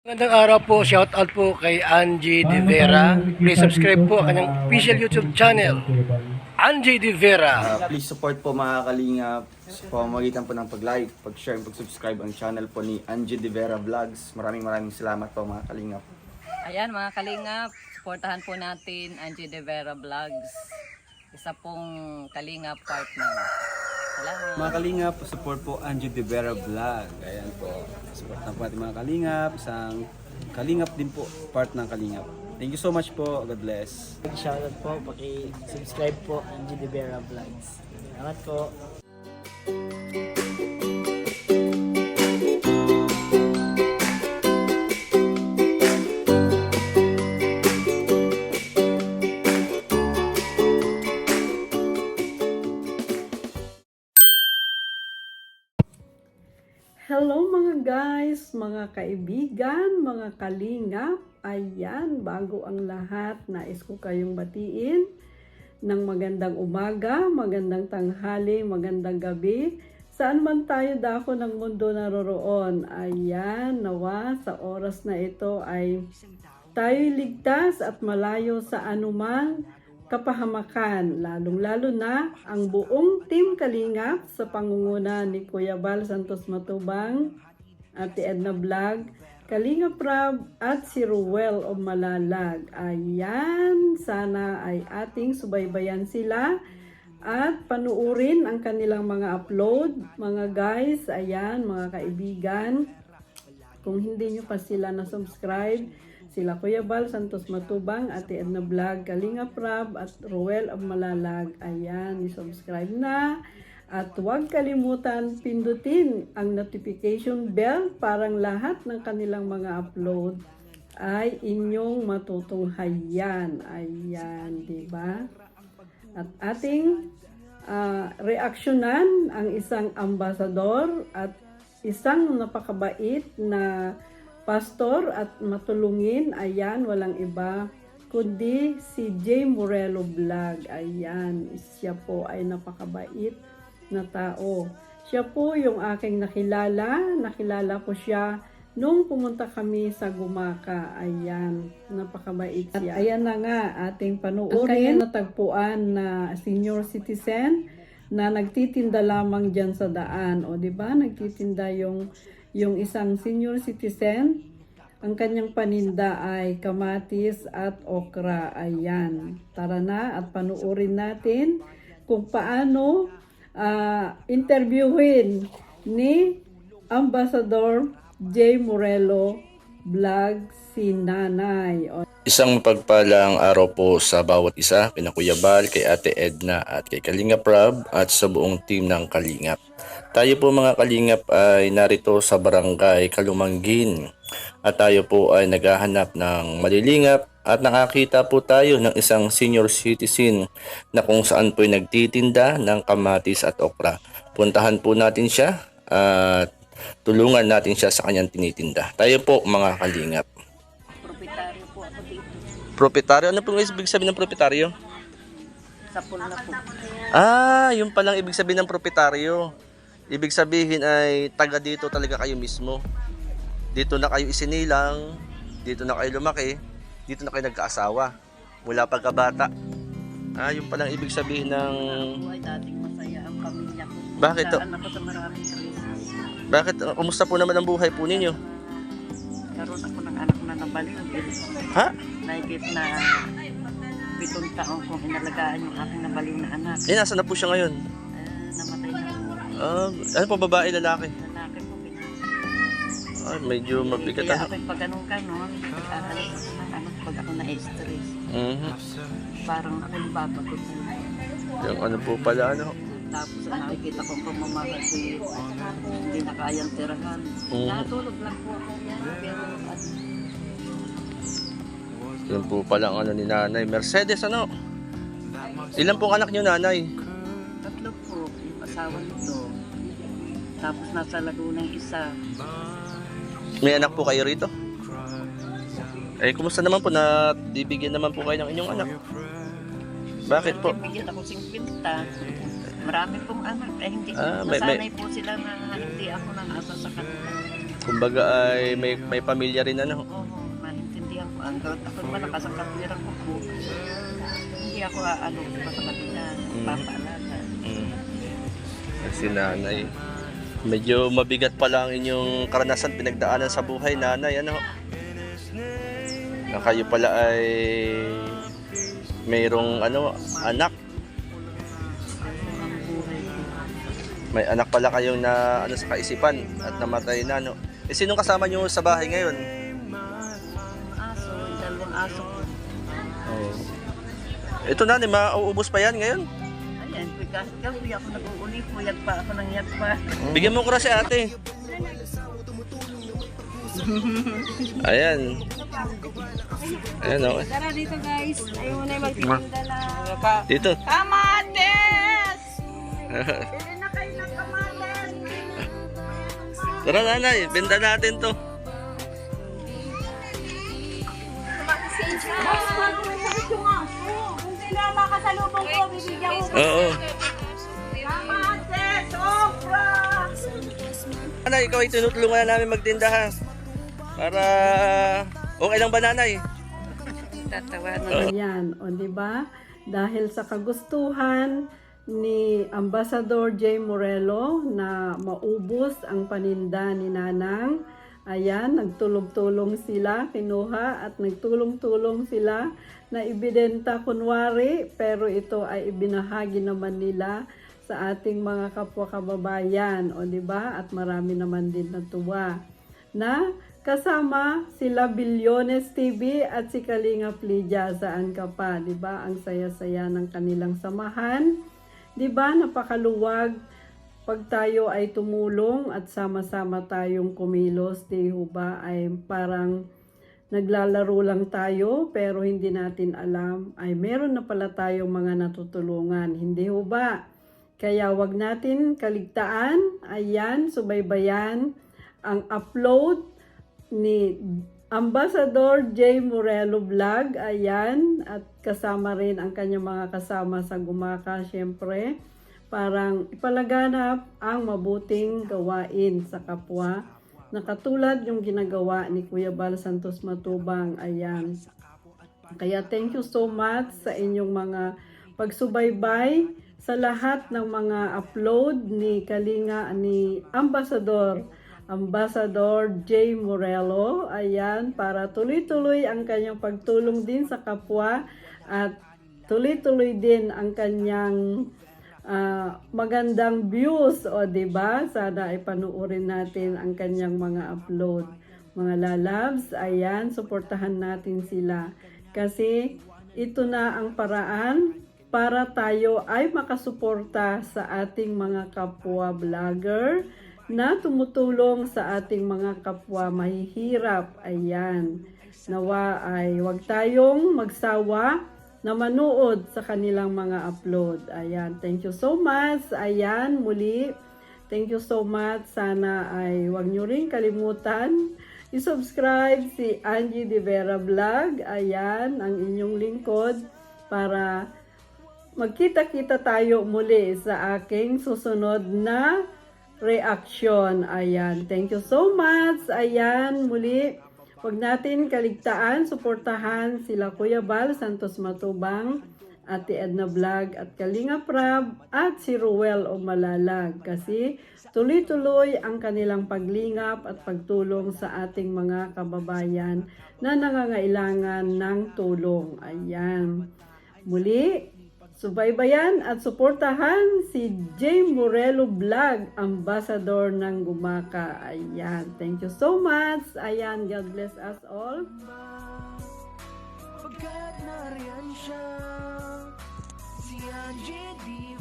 Magandang araw po, shout out po kay Angie De Vera. Please subscribe po ang kanyang official YouTube channel, Angie De Vera. Uh, please support po mga kalingap sa pamamagitan po ng pag-like, pag-share, pag-subscribe ang channel po ni Angie De Vera Vlogs. Maraming maraming salamat po mga kalingap. Ayan mga kalingap, supportahan po natin Angie De Vera Vlogs. Isa pong kalingap partner. Salamat. Mga Kalingap, support po Angie De Vera Vlog. Ayan po. Support na po natin mga Kalingap. Isang Kalingap din po, part ng Kalingap. Thank you so much po. God bless. Shoutout po, paki-subscribe po ang G. De Vera Vlogs. Salamat po. Hello mga guys, mga kaibigan, mga kalingap. Ayan, bago ang lahat, nais ko kayong batiin ng magandang umaga, magandang tanghali, magandang gabi. Saan man tayo dako ng mundo naroroon. Ayan, nawa sa oras na ito ay tayo ligtas at malayo sa anumang kapahamakan, lalong-lalo na ang buong Team Kalingap sa pangunguna ni Kuya Bal Santos Matubang, Ate Edna Vlog, Kalinga Prab at si Ruel o Malalag. Ayan, sana ay ating subaybayan sila at panuurin ang kanilang mga upload. Mga guys, ayan, mga kaibigan, kung hindi nyo pa sila na-subscribe, sila Kuya Bal Santos Matubang, Ate Edna Vlog, Kalinga Prab, at Ruel of Malalag. Ayan, i-subscribe na. At huwag kalimutan pindutin ang notification bell parang lahat ng kanilang mga upload ay inyong matutunghayan. Ayan, di ba? At ating ah, reaksyonan ang isang ambasador at isang napakabait na pastor at matulungin. Ayan, walang iba kundi si J. Morello Vlog. Ayan, siya po ay napakabait na tao. Siya po yung aking nakilala. Nakilala ko siya nung pumunta kami sa Gumaka. Ayan, napakabait siya. At ayan na nga, ating panuorin. Ang natagpuan na senior citizen na nagtitinda lamang dyan sa daan. O, di ba? Nagtitinda yung, yung isang senior citizen. Ang kanyang paninda ay kamatis at okra. Ayan. Tara na at panuorin natin kung paano ah, interviewin ni Ambassador J. Morello Vlog si Nanay. Isang pagpalang araw po sa bawat isa, kina kay Ate Edna at kay Kalinga Prab at sa buong team ng Kalingap. Tayo po mga Kalingap ay narito sa barangay Kalumanggin at tayo po ay naghahanap ng malilingap at nakakita po tayo ng isang senior citizen na kung saan po ay nagtitinda ng kamatis at okra. Puntahan po natin siya at tulungan natin siya sa kanyang tinitinda. Tayo po mga Kalingap. Proprietaryo po ako dito. Proprietaryo? Ano pong ibig sabihin ng proprietaryo? Sa pool na po. Ah, yung palang ibig sabihin ng proprietaryo. Ibig sabihin ay taga dito talaga kayo mismo. Dito na kayo isinilang, dito na kayo lumaki, dito na kayo nagkaasawa. Mula pagkabata. Ah, yung palang ibig sabihin ng... Buhay dating masaya ang pamilya ko. Bakit to? Saan ako sa maraming. Bakit? Uh, Kumusta po naman ang buhay po ninyo? Karoon ako ng anak na nabaliw. Ha? Naigit na pitong taon kong inalagaan yung aking nabaliw na anak. Eh, nasa na po siya ngayon? Eh, namatay na po. Ah, ano po, babae, lalaki? Lalaki po pinag Ah, medyo mabigat Kaya ano. ako'y pag ganun ganon, aalis ako ng ano pag ako na-stress. Mhm. Parang ako nababagot na. Yung ano po pala, ano? Tapos ang nakikita kong pamamahay ko hindi na kayang tirahan. Mhm. Natulog lang po ako yan. Pero at Yun po pala ang ano ni nanay. Mercedes, ano? Ilan pong anak niyo, nanay? tatlo po, yung asawa nito. Tapos nasa Laguna yung isa. May anak po kayo rito? Eh, kumusta naman po na bibigyan naman po kayo ng inyong anak? Bakit po? Bigyan ako 50. Marami pong anak. Eh, hindi, Ah, may- may- po sila na hindi ako nang asa sa kanila. Kumbaga ay may, may pamilya rin ano. Oo, maintindihan ko. Ang gawin ako naman nakasakapira ko po. Hindi ako ano pa sa kanila. Papaalala. Mm. Si nanay. Medyo mabigat pa lang inyong karanasan pinagdaanan sa buhay, nanay. Ano? Na kayo pala ay mayroong ano, anak. May anak pala kayong na ano sa kaisipan at namatay na no. Eh sinong kasama niyo sa bahay ngayon? Aso, dalawang aso. Oh. Ito na, mauubos pa yan ngayon. Ayan, kahit gabi ako nag-uuli, puyag pa ako ng yat pa. Bigyan mo ko na si ate. Ayan. Ayan oh. Tara dito guys. Ayaw na yung magtitinda na. Dito. Kamates! Tara nanay, benta natin to. Oo. Nanay, ikaw ay tinutulungan na namin magtinda ha. Para okay lang ba nanay? Tatawanan. Ayan, o di ba? Dahil sa kagustuhan ni Ambassador J. Morelo na maubos ang paninda ni Nanang, ayan, nagtulong-tulong sila, kinuha at nagtulong-tulong sila na ibidenta kunwari, pero ito ay ibinahagi naman nila sa ating mga kapwa kababayan, o di ba? At marami naman din natuwa na kasama sila Bilyones TV at si Kalinga Plidya saan ka pa, 'di ba? Ang saya-saya ng kanilang samahan. 'Di ba? Napakaluwag pag tayo ay tumulong at sama-sama tayong kumilos, 'di ba? Ay parang naglalaro lang tayo pero hindi natin alam ay meron na pala tayong mga natutulungan. Hindi ho ba? Kaya wag natin kaligtaan, ayan, subaybayan ang upload ni Ambassador J. Morelo Vlog, ayan, at kasama rin ang kanyang mga kasama sa Gumaka, syempre, parang ipalaganap ang mabuting gawain sa kapwa, na katulad yung ginagawa ni Kuya Bal Santos Matubang, ayan. Kaya thank you so much sa inyong mga pagsubaybay sa lahat ng mga upload ni Kalinga ni Ambassador Ambassador J. Morelo. Ayan, para tuloy-tuloy ang kanyang pagtulong din sa kapwa at tuloy-tuloy din ang kanyang ah, magandang views o 'di ba? Sana ay panuorin natin ang kanyang mga upload. Mga lalabs, ayan, suportahan natin sila kasi ito na ang paraan para tayo ay makasuporta sa ating mga kapwa vlogger na tumutulong sa ating mga kapwa mahihirap. Ayan. Nawa ay wag tayong magsawa na manood sa kanilang mga upload. Ayan. Thank you so much. Ayan, muli. Thank you so much. Sana ay wag nyo rin kalimutan i-subscribe si Angie De Vera Vlog. Ayan, ang inyong lingkod para magkita-kita tayo muli sa aking susunod na reaction. Ayan. Thank you so much. Ayan, muli. Huwag natin kaligtaan, suportahan sila Kuya Bal Santos Matubang, Ate Edna Vlog at Kalinga Prab at si Ruel o Malalag kasi tuloy-tuloy ang kanilang paglingap at pagtulong sa ating mga kababayan na nangangailangan ng tulong. Ayan. Muli, Subaybayan at suportahan si J. Morelo Vlog, ambassador ng Gumaka. Ayan. Thank you so much. Ayan. God bless us all. Pagkat nariyan siya Si Angie Di